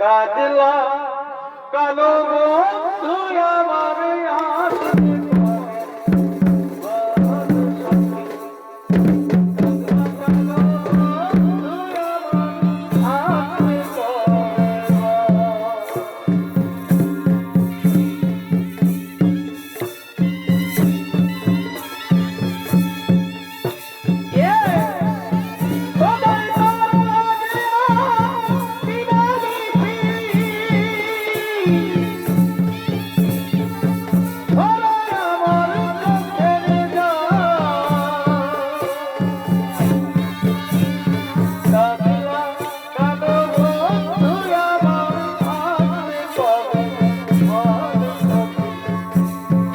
কাজলা কালো বন্ধু আমার আসে